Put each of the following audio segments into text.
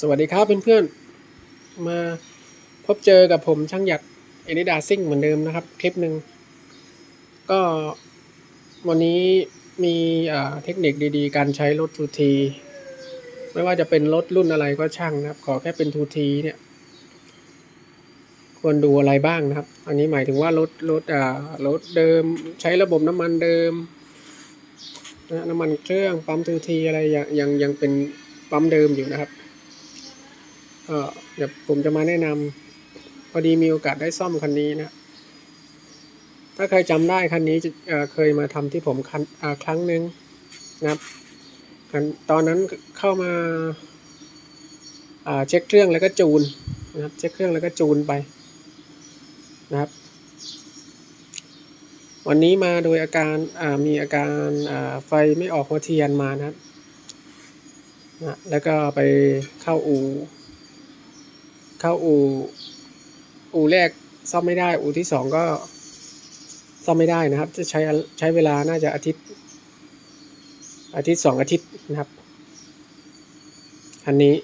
สวัสดีครับเพื่อนๆ มาพบเจอกับผมช่างหยัดเอนิดาซิ่งเหมือนเดิมนะครับ คลิปหนึ่งก็วันนี้มีเทคนิคดีๆ การใช้รถทูทีไม่ว่าจะเป็นรถรุ่นอะไรก็ช่างนะครับ ขอแค่เป็นทูทีเนี่ย ควรดูอะไรบ้างนะครับ อันนี้หมายถึงว่ารถรถอ่ารถเดิมใช้ระบบน้ำมันเดิมนะน้ำมันเครื่องปั๊มทูทีอะไรยังยังยังเป็นปั๊มเดิมอยู่นะครับ ก็เดี๋ยวผมจะมาแนะนำพอดีมีโอกาสได้ซ่อมคันนี้นะ ถ้าใครจำได้คันนี้เเคยมาทำที่ผมคันครั้งหนึ่งนะครับตอนนั้นเข้ามาาเช็คเครื่องแล้วก็จูนนะครับเช็คเครื่องแล้วก็จูนไปนะครับ วันนี้มาโดยอาการามีอาการาไฟไม่ออกหัวเทียนมานะครับนะแล้วก็ไปเข้าอู่ เข้าอู่อู่แรกซ่อมไม่ได้ อู่ที่สองก็ซ่อมไม่ได้นะครับ จะใช้ใช้เวลาน่าจะอาทิตย์ อาทิตย์สองอาทิตย์นะครับ คันนี้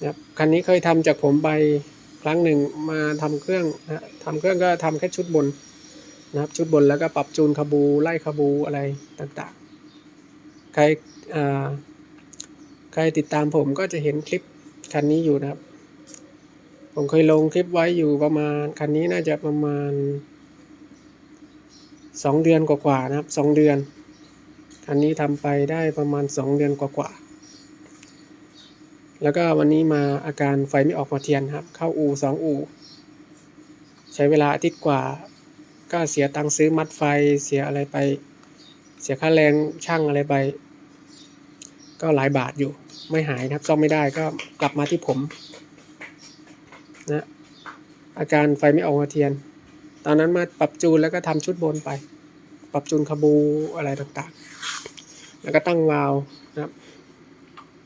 นะครับคันนี้เคยทำจากผมไปครั้งหนึ่งมาทำเครื่องนะทำเครื่องก็ทำแค่ชุดบนนะครับ ชุดบนแล้วก็ปรับจูนคาบูไล่คาบูอะไรต่างๆ ใครใครติดตามผมก็จะเห็นคลิป คันนี้อยู่นะครับ ผมเคยลงคลิปไว้อยู่ประมาณ คันนี้น่าจะประมาณสองเดือนกว่าๆนะครับสองเดือน คันนี้ทำไปได้ประมาณสองเดือนกว่าๆแล้วก็วันนี้มาอาการไฟไม่ออกมาเทียนครับ เข้าอู่สองอู่ใช้เวลาอาทิตย์กว่า ก็เสียตังค์ซื้อมัดไฟเสียอะไรไป เสียค่าแรงช่างอะไรไป ก็หลายบาทอยู่ ไม่หายนะครับซ่อมไม่ได้ก็กลับมาที่ผมนะอาการไฟไม่ออกมาเทียน ตอนนั้นมาปรับจูนแล้วก็ทำชุดบนไป ปรับจูนคาบูอะไรต่างๆ แล้วก็ตั้งวาล์วนะครับ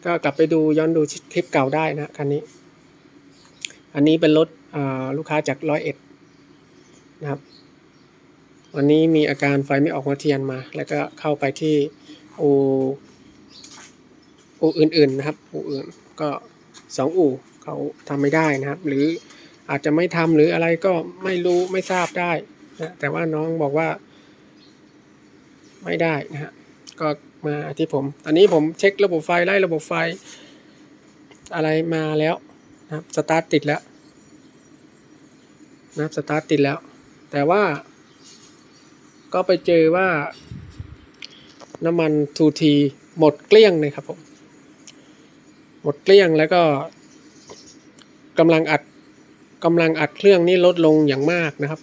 ก็กลับไปดูย้อนดูคลิปเก่าได้นะคันนี้ อันนี้เป็นรถลูกค้าจากร้อยเอ็ดนะครับ วันนี้มีอาการไฟไม่ออกมาเทียนมา แล้วก็เข้าไปที่อู อู่อื่น ๆนะครับ อู่อื่นก็สองอู่เขาทำไม่ได้นะครับ หรืออาจจะไม่ทำหรืออะไรก็ไม่รู้ไม่ทราบได้นะแต่ว่าน้องบอกว่า ไม่ได้นะฮะก็มาที่ผม ตอนนี้ผมเช็คระบบไฟไล่ระบบไฟ อะไรมาแล้วนะครับสตาร์ทติดแล้วนะครับสตาร์ทติดแล้ว แต่ว่า ก็ไปเจอว่า น้ำมันทูทีหมดเกลี้ยงเลยครับผม หมดเกลี้ยงแล้วก็กำลังอัดกำลังอัดเครื่องนี่ลดลงอย่างมากนะครับ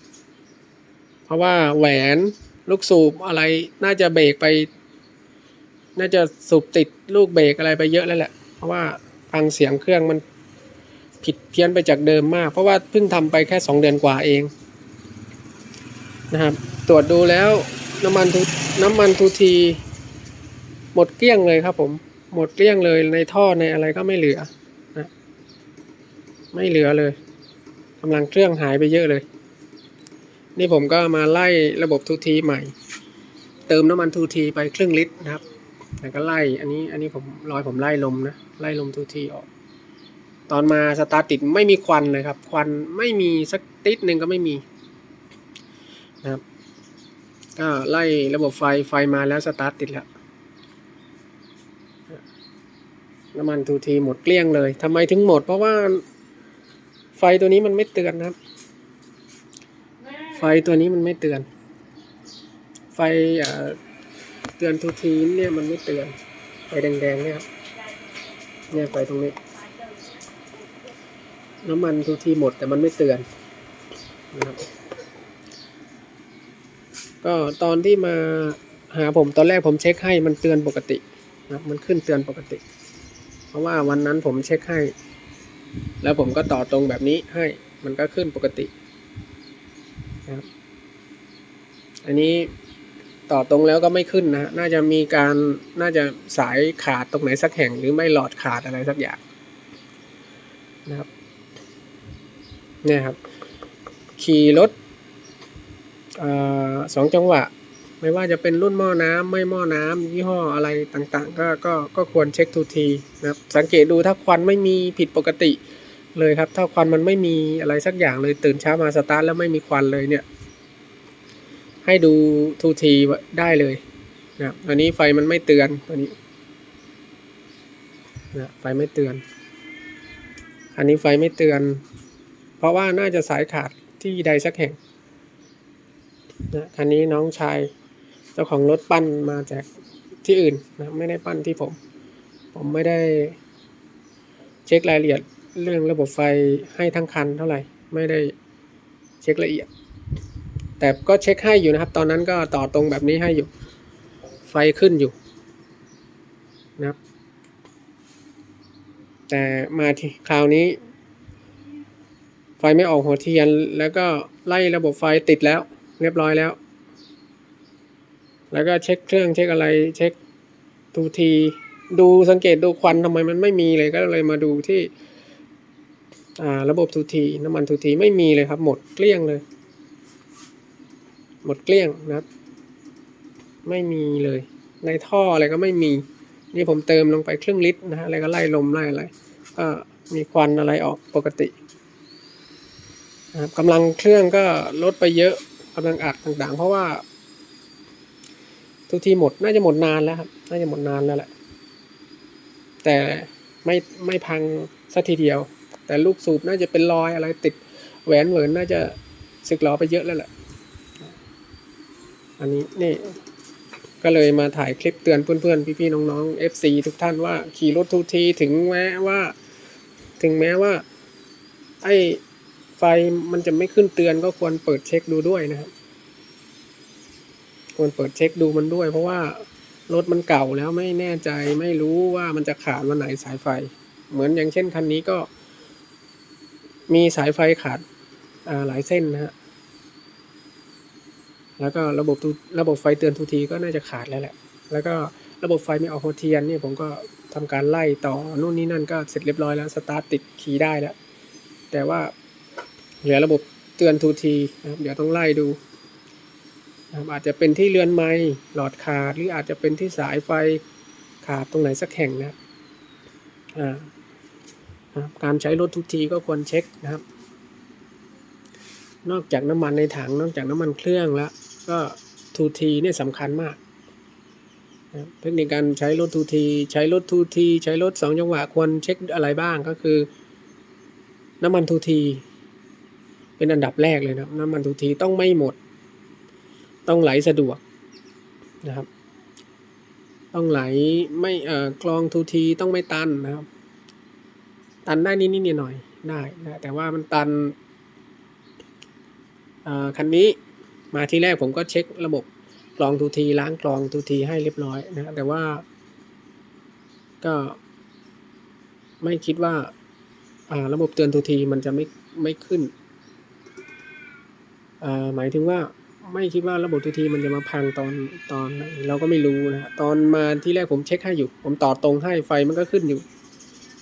เพราะว่าแหวนลูกสูบอะไรน่าจะเบรกไป น่าจะสูบติดลูกเบรกอะไรไปเยอะแล้วแหละ เพราะว่าฟังเสียงเครื่องมันผิดเพี้ยนไปจากเดิมมาก เพราะว่าเพิ่งทำไปแค่สองเดือนกว่าเองนะครับ ตรวจดูแล้วน้ำมันทูน้ำมันทูที หมดเกลี้ยงเลยครับผม หมดเกลี้ยงเลยในท่อในอะไรก็ไม่เหลือนะไม่เหลือเลยกำลังเครื่องหายไปเยอะเลย นี่ผมก็มาไล่ระบบทูทีใหม่ เติมน้ำมันทูทีไปครึ่งลิตรนะครับแล้วก็ไล่อันนี้อันนี้ผมรอยผมไล่ลมนะไล่ลมทูทีออก ตอนมาสตาร์ทติดไม่มีควันเลยครับ ควันไม่มีสักติดหนึ่งก็ไม่มีนะครับก็ไล่ระบบไฟไฟมาแล้วสตาร์ทติดแล้ว น้ำมันทูทีหมดเกลี้ยงเลยทำไมถึงหมด เพราะว่า ไฟตัวนี้มันไม่เตือนนะครับ ไฟตัวนี้มันไม่เตือน ไฟเตือนทูทีเนี่ยมันไม่เตือน ไฟแดงๆเนี่ยครับเนี่ยไฟตรงนี้ น้ำมันทูทีหมดแต่มันไม่เตือนนะครับก็ตอนที่มาหาผมตอนแรกผมเช็คให้มันเตือนปกตินะมันขึ้นเตือนปกติ ราะว่าวันนั้นผมเช็คให้ แล้วผมก็ต่อตรงแบบนี้ให้มันก็ขึ้นปกตินะครับอันนี้ต่อตรงแล้วก็ไม่ขึ้นนะน่าจะมีการน่าจะสายขาดตรงไหนสักแห่งหรือไม่หลอดขาดอะไรสักอย่างนะครับเนี่ยครับ ขี่รถสองจังหวะ ไม่ว่าจะเป็นรุ่นหม้อน้ำไม่หม้อน้ำยี่ห้ออะไรต่างๆ ก็ก็ก็ควรเช็คทูทีนะครับสังเกตดูถ้าควันไม่มีผิดปกติเลยครับ ถ้าควันมันไม่มีอะไรสักอย่างเลยตื่นเช้ามาสตาร์ทแล้วไม่มีควันเลยเนี่ย ให้ดูทูทีได้เลยนะครับอันนี้ไฟมันไม่เตือนตัวนี้นะไฟไม่เตือน อันนี้ไฟไม่เตือน เพราะว่าน่าจะสายขาดที่ใดสักแห่งนะคันนี้น้องชาย เจ้าของรถปั้นมาจากที่อื่นนะไม่ได้ปั้นที่ผม ผมไม่ได้เช็ครายละเอียดเรื่องระบบไฟให้ทั้งคันเท่าไหร่ ไม่ได้เช็คละเอียด แต่ก็เช็คให้อยู่นะครับ ตอนนั้นก็ต่อตรงแบบนี้ให้อยู่ ไฟขึ้นอยู่นะครับ แต่มาที่คราวนี้ ไฟไม่ออกหัวเทียน แล้วก็ไล่ระบบไฟติดแล้ว เรียบร้อยแล้ว แล้วก็เช็คเครื่องเช็คอะไรเช็คทูทีดูสังเกตดูควันทำไมมันไม่มีเลยก็เลยมาดูที่อ่าระบบทูทีน้ำมันทูทีไม่มีเลยครับ หมดเกลี้ยงเลย หมดเกลี้ยงนะครับ ไม่มีเลย ในท่ออะไรก็ไม่มี นี่ผมเติมลงไปครึ่งลิตรนะฮะอะไรก็ไล่ลมไล่อะไรก็มีควันอะไรออกปกตินะครับกำลังเครื่องก็ลดไปเยอะกำลังอัดต่างๆ เพราะว่า ทุกทีหมดน่าจะหมดนานแล้วครับ น่าจะหมดนานแล้วแหละ แต่ไม่ไม่พังสักทีเดียว แต่ลูกสูบน่าจะเป็นรอยอะไรติดแหวนเหวินน่าจะสึกหรอไปเยอะแล้วแหละ อันนี้นี่ก็เลยมาถ่ายคลิปเตือนเพื่อนๆ พี่ๆ น้องๆ FC ทุกท่านว่าขี่รถทุกทีถึงแม้ว่า ถึงแม้ว่า ไอ้ไฟมันจะไม่ขึ้นเตือนก็ควรเปิดเช็คดูด้วยนะครับ ควรเปิดเช็คดูมันด้วย เพราะว่ารถมันเก่าแล้วไม่แน่ใจไม่รู้ว่ามันจะขาดวันไหนสายไฟ เหมือนอย่างเช่นคันนี้ก็ มีสายไฟขาดหลายเส้นนะฮะแล้วก็ระบบระบบไฟเตือนทูทีก็น่าจะขาดแล้วแหละ แล้วก็ระบบไฟไม่ออกหัวเทียนนี่ผมก็ทำการไล่ต่อนู่นนี่นั่นก็เสร็จเรียบร้อยแล้วสตาร์ทติดคีย์ได้แล้ว แต่ว่าเหลือระบบเตือนทูทีนะครับเดี๋ยวต้องไล่ดู อาจจะเป็นที่เรือนไม้หลอดขาดหรืออาจจะเป็นที่สายไฟขาดตรงไหนสักแห่งนะครับการใช้รถทุกทีก็ควรเช็คนะครับ นอกจากน้ำมันในถังนอกจากน้ำมันเครื่องแล้ว ก็ทูทีเนี่ยสำคัญมากเทคนิคการใช้รถทูทีใช้รถทูทีใช้รถสองจังหวะควรเช็คอะไรบ้างก็คือ น้ำมันทูที เป็นอันดับแรกเลยนะน้ำมันทูทีต้องไม่หมด ต้องไหลสะดวกนะครับ ต้องไหลไม่เอ่อกรองทูทีต้องไม่ตันนะครับ ตันได้นิดๆหน่อยได้นะแต่ว่ามันตันอ่าคันนี้มาที่แรกผมก็เช็คระบบกรองทูทีล้างกรองทูทีให้เรียบร้อยนะแต่ว่า ก็ ไม่คิดว่าอ่าระบบเตือนทูทีมันจะไม่ไม่ขึ้นอ่าหมายถึงว่า ไม่คิดว่าระบบทูทีมันจะมาพังตอนตอนไหนเราก็ไม่รู้นะฮะตอนมาที่แรกผมเช็คให้อยู่ ผมต่อตรงให้ไฟมันก็ขึ้นอยู่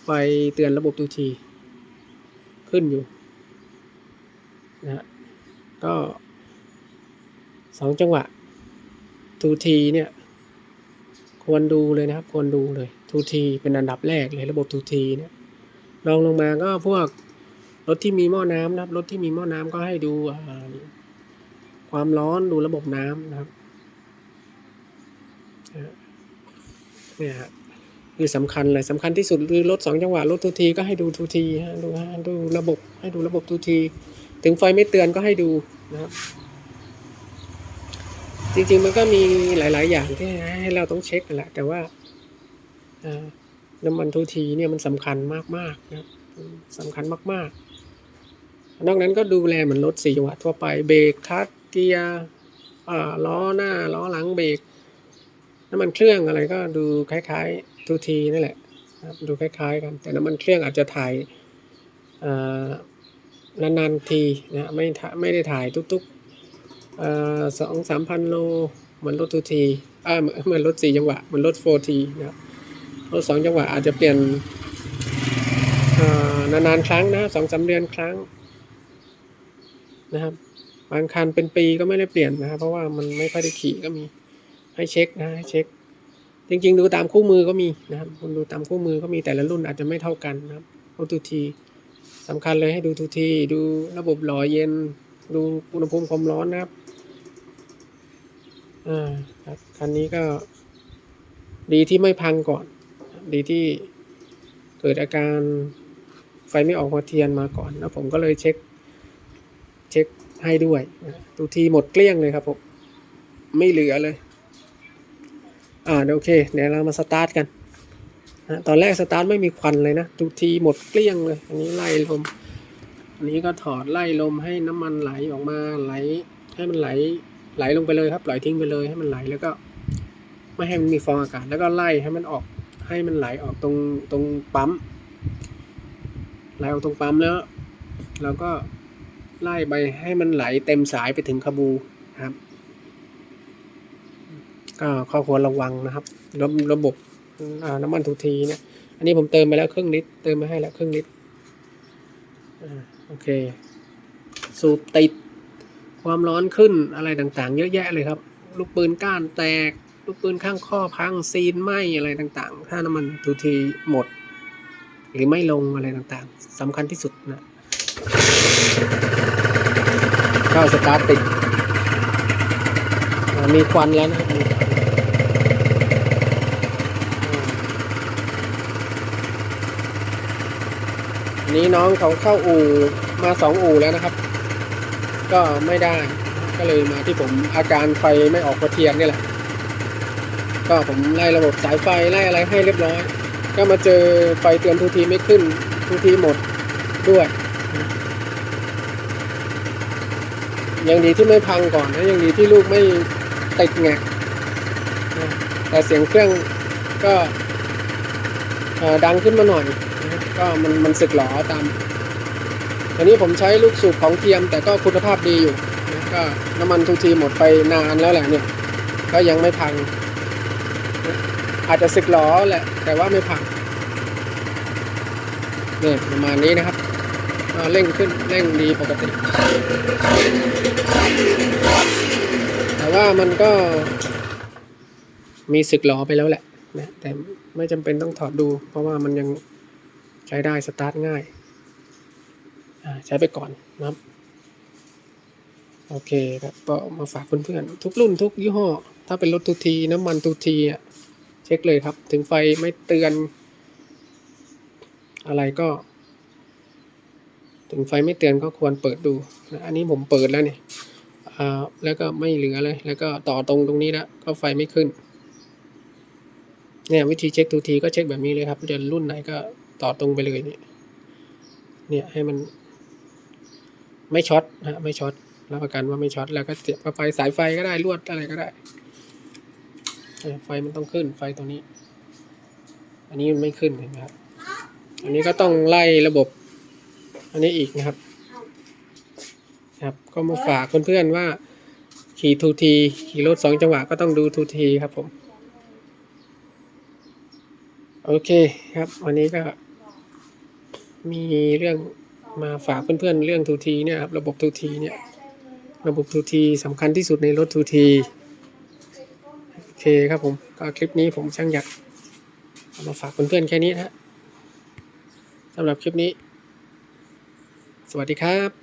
ไฟเตือนระบบทูทีขึ้นอยู่นะฮะก็สองจังหวะทูทีเนี่ย ควรดูเลยนะครับ ควรดูเลยทูทีเป็นอันดับแรกเลยระบบทูทีเนี่ยลองลงมาก็พวกรถที่มีหม้อน้ำนะครับรถที่มีหม้อน้ำก็ให้ดูอ่า ความร้อนดูระบบน้ำนะครับเนี่ยฮะคือสำคัญเลยสำคัญที่สุดคือรถสองจังหวะรถทูทีก็ให้ดูทูทีฮะดูฮะดูระบบให้ดูระบบทูที ถึงไฟไม่เตือนก็ให้ดูนะครับ จริงๆมันก็มีหลาย ๆ อย่างที่ให้เราต้องเช็คแหละแต่ว่าอ่าน้ำมันทูทีเนี่ยมันสำคัญมากๆนะครับสำคัญมาก ๆ นอกนั้นก็ดูแลเหมือนรถสี่จังหวะทั่วไปเบรกคลัตช์ เกียร์ล้อหน้าล้อหลังเบรกน้ำมันเครื่องอะไรก็ดูคล้ายๆทูทีนั่นแหละครับดูคล้ายๆกัน แต่น้ำมันเครื่องอาจจะถ่ายานานๆทีนะไม่ถ่าไม่ได้ถ่ายทุกๆสองสามพันโลเหมือนรถทูทีอ่าเหมือนเหมือนรถสี่จังหวะเหมือนรถโฟทีนะครับรถสองจังหวะอาจจะเปลี่ยนานานๆครั้งนะสองสามเดือนครั้งนะครับ บางคันเป็นปีก็ไม่ได้เปลี่ยนนะครับเพราะว่ามันไม่ค่อยได้ขี่ก็มีให้เช็คนะให้เช็ค จริง ๆ ดูตามคู่มือก็มีนะครับคุณดูตามคู่มือก็มีแต่ละรุ่นอาจจะไม่เท่ากันนะครับรถทูทีสำคัญเลยให้ดูทูทีดูระบบหล่อเย็น ดูอุณหภูมิความร้อนนะครับอ่าครับคันนี้ก็ ดีที่ไม่พังก่อน ดีที่เกิดอาการไฟไม่ออกมาเทียนมาก่อน แล้วผมก็เลยเช็ค ให้ด้วยนะทูทีหมดเกลี้ยงเลยครับผมไม่เหลือเลย อ่าเดี๋ยวโอเค เดี๋ยวเรามาสตาร์ทกันนะตอนแรกสตาร์ทไม่มีควันเลยนะทูทีหมดเกลี้ยงเลย อันนี้ไล่ลม อันนี้ก็ถอดไล่ลมให้น้ำมันไหลออกมาไหล ให้มันไหลไหลลงไปเลยครับปล่อยทิ้งไปเลยให้มันไหลแล้วก็ ไม่ให้มันมีฟองอากาศแล้วก็ไล่ให้มันออกให้มันไหลออกตรงตรงปั๊มไหลออกตรงปั๊มแล้วเราก็ ไล่ไปให้มันไหลเต็มสายไปถึงคาบูครับ ก็ข้อควรระวังนะครับ ระระบบน้ำมันทูทีเนี่ย อันนี้ผมเติมไปแล้วครึ่งลิตร เติมมาให้แล้วครึ่งลิตรโอเค สูบติด ความร้อนขึ้นอะไรต่างๆ เยอะแยะเลยครับ ลูกปืนก้านแตก ลูกปืนข้างข้อพังซีนไหมอะไรต่างๆ ถ้าน้ำมันทูทีหมด หรือไม่ลงอะไรต่างๆสำคัญที่สุดนะ ก็สตาร์ทติดอ่ามีควันแล้วนะนี้น้องเขาเข้าอู่มาสองอู่แล้วนะครับ ก็ไม่ได้ ก็เลยมาที่ผมอาการไฟไม่ออกหัวเทียนนี่แหละ ก็ผมไล่ระบบสายไฟไล่อะไรให้เรียบร้อย ก็มาเจอไฟเตือนทูทีไม่ขึ้นทูทีหมดด้วย ยังดีที่ไม่พังก่อนนะยังดีที่ลูกไม่ติดแงกนะแต่เสียงเครื่องก็ดังขึ้นมาหน่อยก็มันมันสึกหรอตามอันนี้ผมใช้ลูกสูบของเทียม แต่ก็คุณภาพดีอยู่ก็น้ำมันทูทีหมดไปนานแล้วแหละเนี่ย ก็ยังไม่พัง อาจจะสึกหรอแหละ แต่ว่าไม่พังเนี่ยประมาณนี้นะครับ อ่าเร่งขึ้นเร่งดีปกติ แต่ว่ามันก็มีสึกหลอไปแล้วแหละนะแต่ไม่จำเป็นต้องถอดดู เพราะว่ามันยังใช้ได้สตาร์ทง่าย ใช้ไปก่อนนะครับ โอเคครับก็มาฝากเพื่อนๆทุกรุ่นทุกยี่ห้อ ถ้าเป็นรถทูทีน้ำมันทูทีอะเช็คเลยครับ ถึงไฟไม่เตือน อะไรก็ ถึงไฟไม่เตือนก็ควรเปิดดูนะอันนี้ผมเปิดแล้วเนี่ยแล้วก็ไม่เหลือเลย แล้วก็ต่อตรงตรงนี้แล้วก็ไฟไม่ขึ้น เนี่ยวิธีเช็คทูทีก็เช็คแบบนี้เลยครับจะรุ่นไหนก็ต่อตรงไปเลยเนี่ย เนี่ยให้มัน ไม่ช็อตนะฮะไม่ช็อตรับประกันว่าไม่ช็อตแล้วก็เสียบเข้าไปสายไฟก็ได้ลวดอะไรก็ได้ ไฟมันต้องขึ้นไฟตรงนี้ อันนี้มันไม่ขึ้นเห็นไหมครับ อันนี้ก็ต้องไล่ระบบ อันนี้อีกนะครับ ครับก็มาฝากเพื่อนๆว่า ขี่ทูทีขี่รถสองจังหวะก็ต้องดูทูทีครับผม โอเคครับ วันนี้ก็ มีเรื่องมาฝากเพื่อนๆเรื่องทูทีเนี่ยครับระบบทูทีเนี่ย ระบบทูทีสำคัญที่สุดในรถทูทีโอเคครับผมก็คลิปนี้ผมช่างอยากเอามาฝากเพื่อนๆแค่นี้นะฮะสำหรับคลิปนี้ วัสดีครับ